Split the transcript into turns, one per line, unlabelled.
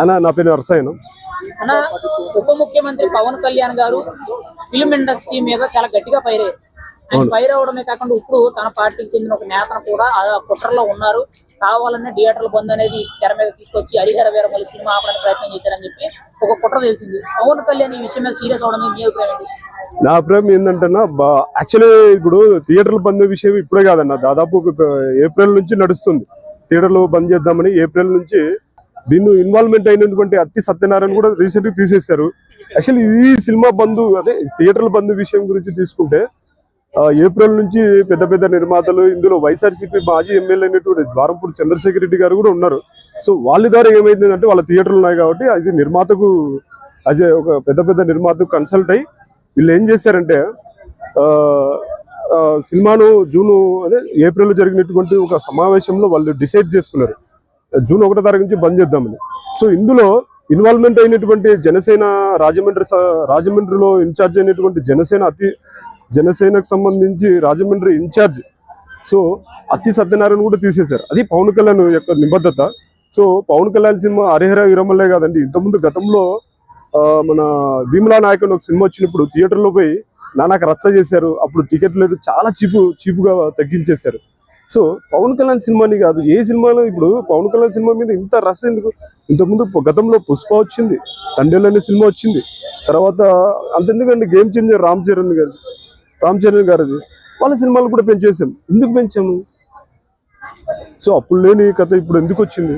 అన్న నా పేరు నరసాయన
అన్న ఉప ముఖ్యమంత్రి పవన్ కళ్యాణ్ గారు ఫిలిం ఇండస్ట్రీ మీద చాలా గట్టిగా ఫైర్ అయ్యారు. ఆయన ఫైర్ అవడమే కాకుండా ఇప్పుడు తన పార్టీకి చెందిన ఒక నేతను కూడా ఆ కుట్రలో ఉన్నారు. కావాలనే థియేటర్ల బంద్ అనేది తెర మీద తీసుకొచ్చి హరిహర వీరమల్లి సినిమా ఆపడానికి ప్రయత్నం చేశారని చెప్పి ఒక కుట్ర తెలిసింది. పవన్ కళ్యాణ్ ఈ విషయం మీద సీరియస్ అవడం మీ అభిప్రాయం
నా అభిప్రాయం ఏంటంటే యాక్చువల్లీ ఇప్పుడు థియేటర్లు బంద్ విషయం ఇప్పుడే కాదన్న. దాదాపు ఏప్రిల్ నుంచి నడుస్తుంది. థియేటర్లు బంద్ చేద్దామని ఏప్రిల్ నుంచి దీన్ని ఇన్వాల్వ్మెంట్ అయినటువంటి అత్తి సత్యనారాయణ కూడా రీసెంట్గా తీసేశారు. యాక్చువల్లీ ఈ సినిమా బంధు అదే థియేటర్ల బంధు విషయం గురించి తీసుకుంటే ఏప్రిల్ నుంచి పెద్ద పెద్ద నిర్మాతలు ఇందులో వైఎస్ఆర్సీపీ మాజీ ఎమ్మెల్యే అయినటువంటి ద్వారంపూడి చంద్రశేఖర్ రెడ్డి గారు కూడా ఉన్నారు. సో వాళ్ళ ద్వారా ఏమైంది అంటే వాళ్ళ థియేటర్లు ఉన్నాయి కాబట్టి అది నిర్మాతకు అదే ఒక పెద్ద పెద్ద నిర్మాతకు కన్సల్ట్ అయ్యి వీళ్ళు ఏం చేశారంటే ఆ, సినిమాను జూన్ అదే ఏప్రిల్లో జరిగినటువంటి ఒక సమావేశంలో వాళ్ళు డిసైడ్ చేసుకున్నారు. జూన్ ఒకటో తారీఖు నుంచి బంద్ చేద్దామని. సో ఇందులో ఇన్వాల్వ్మెంట్ అయినటువంటి జనసేన రాజమండ్రి రాజమండ్రిలో ఇన్ఛార్జ్ అయినటువంటి జనసేన అతి జనసేనకు సంబంధించి రాజమండ్రి ఇన్ఛార్జ్. సో అతి సత్యనారాయణ కూడా తీసేశారు. అది పవన్ కళ్యాణ్ యొక్క నిబద్ధత. సో పవన్ కళ్యాణ్ సినిమా హరిహర విరమలే కాదండి. ఇంతకుముందు గతంలో ఆ, మన భీమలా నాయక్ ఒక సినిమా వచ్చినప్పుడు థియేటర్లో పోయి నానాక రచ్చ చేశారు. అప్పుడు టికెట్ లేదు చాలా చీపు చీపుగా తగ్గించేశారు. సో పవన్ కళ్యాణ్ సినిమాని కాదు ఏ సినిమాలో ఇప్పుడు పవన్ కళ్యాణ్ సినిమా మీద ఇంత రస ఎందుకు? ఇంతకుముందు గతంలో పుష్ప వచ్చింది తండ్రిలు అనే సినిమా వచ్చింది. తర్వాత అంతెందుకండి గేమ్ చేంజర్ రామ్ చరణ్ గారు రామ్ చరణ్ గారిది. వాళ్ళ సినిమాలు కూడా పెంచేసాం ఎందుకు పెంచాము? సో అప్పుడు లేని కథ ఇప్పుడు ఎందుకు వచ్చింది?